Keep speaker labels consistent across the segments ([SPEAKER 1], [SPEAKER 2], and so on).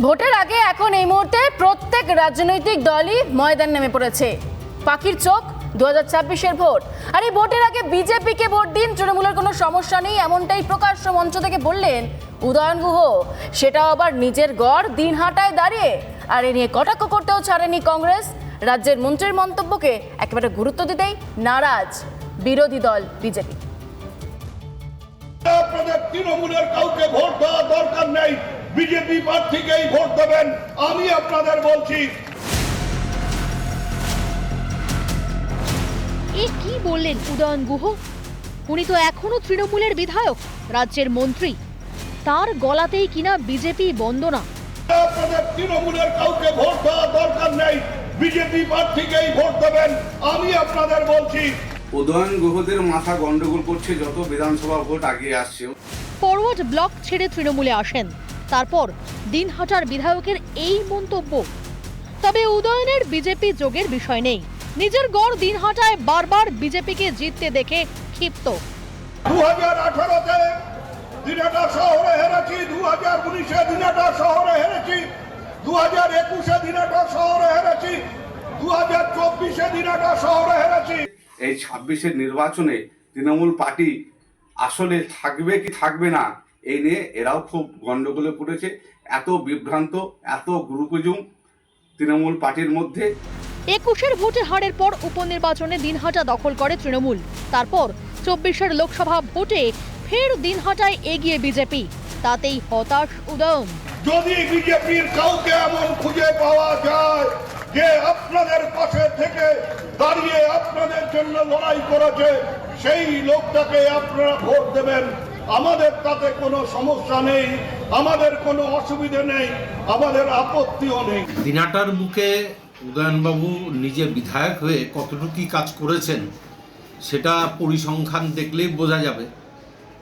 [SPEAKER 1] ভোটের আগে এখন এই মুহূর্তে প্রত্যেক রাজনৈতিক দলই ময়দান নেমে পড়েছে। পাখির চোখ দু হাজার ছাব্বিশের ভোট। আর এই ভোটের আগে বিজেপিকে ভোট দিন তৃণমূলের কোনো সমস্যা নেই, এমনটাই প্রকাশ্য মঞ্চ থেকে বললেন উদয়ন গুহ। সেটাও আবার নিজের গড় দিনহাটায় দাঁড়িয়ে। আর এ নিয়ে কটাক্ষ করতেও ছাড়েনি কংগ্রেস। রাজ্যের মন্ত্রীর মন্তব্যকে একেবারে গুরুত্ব দিতেই নারাজ বিরোধী দল বিজেপি।
[SPEAKER 2] তৃণমূলের কাউকে ভোট দরকার নেই। বিজেপি প্রার্থীকেই ভোট দেবেন আমি আপনাদের বলছি।
[SPEAKER 3] এ কি বললেন উদয়ন গুহ? উনি তো এখনও তৃণমূলের বিধায়ক রাজ্যের মন্ত্রী। তার গলাতেই কিনা বিজেপি বন্দনা।
[SPEAKER 2] আপনাদের তৃণমূলের কাউকে ভোট দেওয়ার দরকার নেই বিজেপি প্রার্থীকেই ভোট দেবেন আমি আপনাদের বলছি।
[SPEAKER 4] উদয়ন গুহদের মাথা গন্ডগোল করছে যত বিধানসভা ভোট আগিয়ে আসছে।
[SPEAKER 3] ফরওয়ার্ড ব্লক ছেড়ে তৃণমূলে আসেন। তারপর দিনহাটার বিধায়কের এই মন্তব্য। তবে উদয়নের বিজেপি যোগের বিষয় নেই। নিজের গড় দিনহাটায় বারবার বিজেপিকে জিততে দেখে ক্ষিপ্ত।
[SPEAKER 2] দু হাজার আঠারোতে দিনাটা শহরে হেরেছি দু হাজার উনিশে দিনাটা শহরে হেরেছি দু হাজার একুশে দিনাটা শহরে হেরেছি দু হাজার চব্বিশে দিনাটা শহরে হেরেছি।
[SPEAKER 4] এই ছাব্বিশের নির্বাচনে তৃণমূল পার্টি আসলে থাকবে কি থাকবে না এই নিয়ে এরাও খুব গন্ডগোলে পড়েছে। এত বিভ্রান্ত এত গ্রুপিজম তৃণমূল পার্টির মধ্যে।
[SPEAKER 3] একুশের ভোটে হারের পর উপনির্বাচনে দিনহাটা দখল করে তৃণমূল। তারপর চব্বিশের লোকসভা ভোটে ফের দিনহাটায় এগিয়ে বিজেপি। তাতেই হতাশ উদয়ন
[SPEAKER 2] যদি বিজেপির কাউকে এমন খুঁজে পাওয়া যায় যে আপনাদের পাশে থেকে দাঁড়িয়ে আপনাদের জন্য লড়াই করেছে সেই লোকটাকে আপনারা ভোট দেবেন আমাদের তাতে কোনো সমস্যা নেই, আমাদের কোনো অসুবিধে নেই, আমাদের আপত্তিও নেই।
[SPEAKER 5] দিনাটার বুকে উদয়নবাবু নিজে বিধায়ক হয়ে কতটুকু কাজ করেছেন, সেটা পরিসংখ্যান দেখলেই বোঝা যাবে।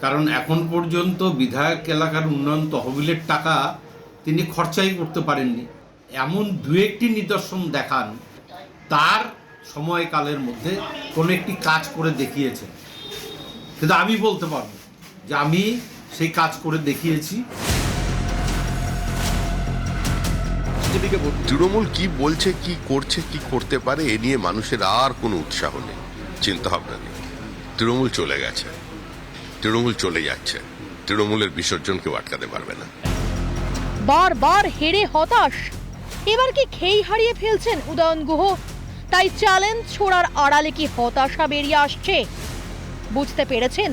[SPEAKER 5] কারণ এখন পর্যন্ত বিধায়ক এলাকার উন্নয়ন তহবিলের টাকা তিনি খরচাই করতে পারেননি। এমন দু একটি নিদর্শন দেখান, তার সময়কালের মধ্যে কোনো একটি কাজ করে দেখিয়েছেন। কিন্তু আমি বলতে পারব। যে আমি সেই কাজ করে দেখিয়েছি।
[SPEAKER 6] তৃণমূল কি বলছে কি করছে কি করতে পারে এ নিয়ে মানুষের আর কোনো উৎসাহ নেই চিন্তা ভাবনা নেই। তৃণমূল চলে গেছে। তৃণমূল চলে যাচ্ছে। তৃণমূলের বিসর্জন কেউ আটকাতে পারবে না।
[SPEAKER 3] বারবার হেরে হতাশ। এবার কি খেই হারিয়ে ফেলছেন উদয়ন গুহ? তাই চ্যালেঞ্জ ছোড়ার আড়ালে কি হতাশা বেরিয়ে আসছে? বুঝতে পেরেছেন?